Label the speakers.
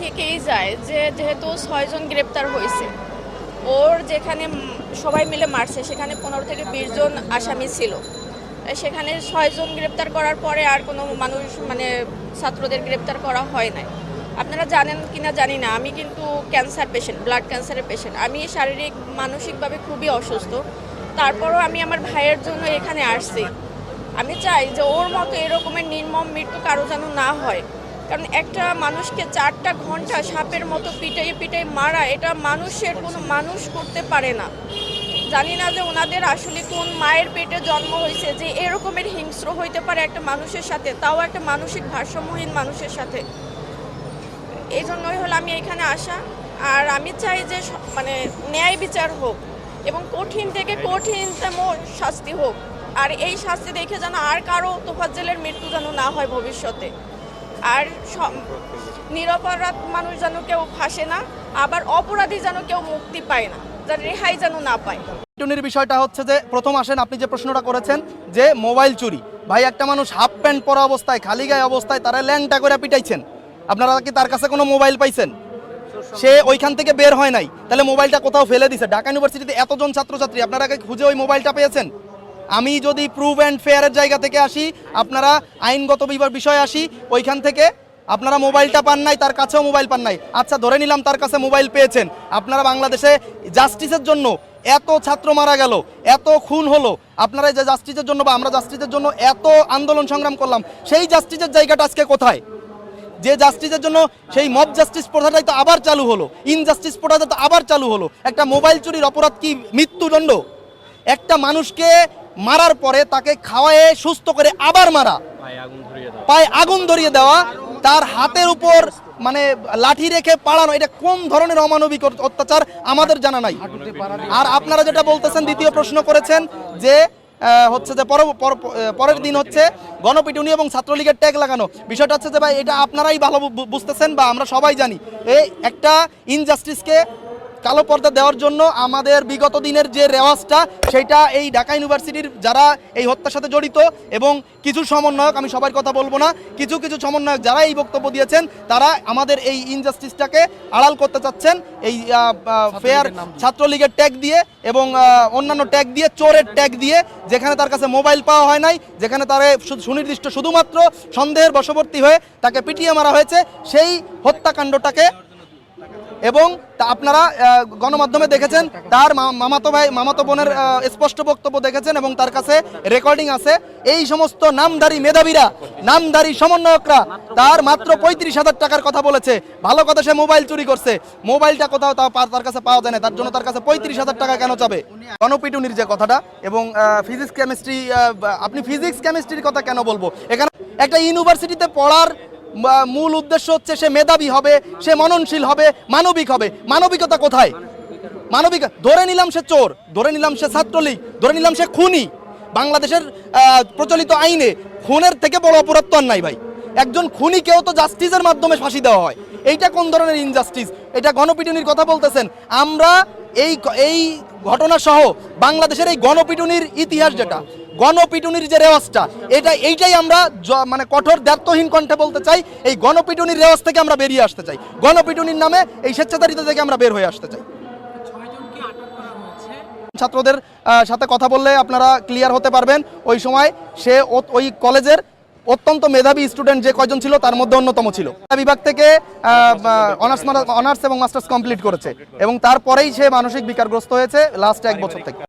Speaker 1: থেকেই যায় যে যেহেতু ছয়জন গ্রেপ্তার হয়েছে। ওর যেখানে সবাই মিলে মারছে, সেখানে পনেরো থেকে বিশ জন আসামি ছিল। সেখানে ছয়জন গ্রেপ্তার করার পরে আর কোনো মানুষ মানে ছাত্রদের গ্রেপ্তার করা হয় নাই। আপনারা জানেন কিনা জানি না, আমি কিন্তু ক্যান্সার পেশেন্ট ব্লাড ক্যান্সারের পেশেন্ট আমি শারীরিক, মানসিকভাবে খুবই অসুস্থ। তারপরও আমি আমার ভাইয়ের জন্য এখানে আসছি। আমি চাই যে ওর মতো এরকমের নির্মম মৃত্যু কারও যেন না হয়। কারণ একটা মানুষকে চারটা ঘণ্টা সাপের মতো পিটাই পিটাই মারা এটা মানুষের কোনো মানুষ করতে পারে না। জানি না যে ওনাদের আসলে কোন মায়ের পেটে জন্ম হয়েছে যে এরকমের হিংস্র হইতে পারে একটা মানুষের সাথে তাও একটা মানসিক ভারসাম্যহীন মানুষের সাথে। এই জন্যই হলো আমি এখানে আসা। আর আমি চাই যে মানে ন্যায় বিচার হোক এবং কঠিন থেকে কঠিন কঠিনতম শাস্তি হোক। আর এই শাস্তি দেখে যেন আর কারও তোফাজ্জেলের মৃত্যু যেন না হয় ভবিষ্যতে। আর নিরপরাধ মানুষ যেন কেউ ফাঁসে না, আবার অপরাধী যেন কেউ মুক্তি পায় না, যার রেহাই যেন না পায়।
Speaker 2: টুনির বিষয়টা হচ্ছে যে, প্রথম আসেন আপনি যে প্রশ্নটা করেছেন যে, মোবাইল চুরি। ভাই, একটা মানুষ হাফ প্যান্ট পরা অবস্থায়, খালি গায়ে অবস্থায় তারা ল্যাংটা করে পিটাইছেন। আপনারা কি তার কাছে কোনো মোবাইল পাইছেন? সে ওইখান থেকে বের হয় নাই। তাহলে মোবাইলটা কোথাও ফেলে দিছে। ঢাকা ইউনিভার্সিটিতে এতজন ছাত্রছাত্রী, আপনারা খুঁজে ওই মোবাইলটা পেয়েছেন? আমি যদি প্রুভ অ্যান্ড ফেয়ারের জায়গা থেকে আসি, আপনারা আইনগত বিষয়ে আসি, ওইখান থেকে আপনারা মোবাইলটা পান নাই, তার কাছেও মোবাইল পান নাই। আচ্ছা ধরে নিলাম তার কাছে মোবাইল পেয়েছেন। আপনারা বাংলাদেশে জাস্টিসের জন্য এত ছাত্র মারা গেল, এত খুন হলো। আপনারা যে জাস্টিসের জন্য বা আমরা জাস্টিসের জন্য এত আন্দোলন সংগ্রাম করলাম, সেই জাস্টিসের জায়গাটা আজকে কোথায়? যে জাস্টিসের জন্য সেই মব জাস্টিস প্রথাটাই তো আবার চালু হলো। ইনজাস্টিস প্রথাটা তো আবার চালু হলো। একটা মোবাইল চুরির অপরাধ কি মৃত্যুদণ্ড? একটা মানুষকে মারার পরে তাকে খাওয়ায়ে সুস্থ করে আবার মারা। পায়ে আগুন ধরিয়ে দেওয়া। তার হাতের উপর মানে লাঠি রেখে পাড়ানো এটা কোন ধরনের অমানবিক অত্যাচার আমাদের জানা নাই। আর আপনারা যেটা বলতেছেন দ্বিতীয় প্রশ্ন করেছেন যে হচ্ছে যে পর- পর- পরের দিন হচ্ছে গণপিটুনি এবং ছাত্রলীগের ট্যাগ লাগানো। বিষয়টা হচ্ছে যে ভাই এটা আপনারাই ভালো বুঝতেছেন বা আমরা সবাই জানি। এই একটা ইনজাস্টিসকে কালো পর্দা দেওয়ার জন্য আমাদের বিগত দিনের যে রেওয়াজটা সেটা এই ঢাকা ইউনিভার্সিটির যারা এই হত্যার সাথে জড়িত এবং কিছু সমন্বয়ক আমি সবার কথা বলব না কিছু কিছু সমন্বয়ক যারা এই বক্তব্য দিয়েছেন তারা আমাদের এই ইনজাস্টিসটাকে আড়াল করতে চাচ্ছেন এই ফেয়ার ছাত্রলীগের ট্যাগ দিয়ে। এবং অন্যান্য ট্যাগ দিয়ে চোরের ট্যাগ দিয়ে যেখানে তার কাছে মোবাইল পাওয়া হয় নাই যেখানে তার সুনির্দিষ্ট শুধুমাত্র সন্দেহের বশবর্তী হয়ে তাকে পিটিয়ে মারা হয়েছে সেই হত্যাকাণ্ডটাকে এবং আপনারা গণমাধ্যমে দেখেছেন, তার মামাতো ভাই, মামাতো বোনের স্পষ্ট বক্তব্য দেখেছেন এবং তার কাছে রেকর্ডিং আছে। এই সমস্ত নামধারী মেধাবীরা, নামধারী সমন্বয়করা, তার মাত্র পঁয়ত্রিশ হাজার টাকার কথা বলেছে। ভালো কথা, সে মোবাইল চুরি করছে। মোবাইলটা কোথাও তার কাছে পাওয়া যায় না। তার জন্য তার কাছে পঁয়ত্রিশ হাজার টাকা কেন চাবে? গণপিটুনির যে কথাটা এবং ফিজিক্স কেমিস্ট্রি আপনি ফিজিক্স কেমিস্ট্রির কথা কেন বলব? এখানে একটা ইউনিভার্সিটিতে পড়ার মূল উদ্দেশ্য হচ্ছে সে মেধাবী হবে, সে মননশীল হবে, মানবিক হবে। মানবিকতা কোথায়? মানবিক, ধরে নিলাম সে চোর, ধরে নিলাম সে ছাত্রলীগ, ধরে নিলাম সে খুনি। বাংলাদেশের প্রচলিত আইনে খুনের থেকে বড় অপরাধ তো আর নাই ভাই। একজন খুনিকেও তো জাস্টিসের মাধ্যমে ফাঁসি দেওয়া হয়। এইটা কোন ধরনের ইনজাস্টিস এটা গণপিটুনির কথা বলতেছেন। আমরা এই এই ঘটনা সহ বাংলাদেশের এই গণপিটুনির ইতিহাস যেটা গণপিটুনির যে রেওয়াজটা, এটা এইটাই আমরা মানে কঠোর দ্ব্যর্থহীন কণ্ঠে বলতে চাই, এই গণপিটুনির রেওয়াজ থেকে আমরা বেরিয়ে আসতে চাই। গণপিটুনির নামে এই স্বেচ্ছাচারিতা থেকে আমরা বের হয়ে আসতে চাই। ছাত্রদের সাথে কথা বললে আপনারা ক্লিয়ার হতে পারবেন, ওই সময় সে ওই কলেজের অত্যন্ত মেধাবী স্টুডেন্ট যে কয়জন ছিল, তার মধ্যে অন্যতম ছিল। বিভাগ থেকে অনার্স অনার্স এবং মাস্টার্স কমপ্লিট করেছে এবং তারপরেই সে মানসিক বিকারগ্রস্ত হয়েছে লাস্ট এক বছর থেকে।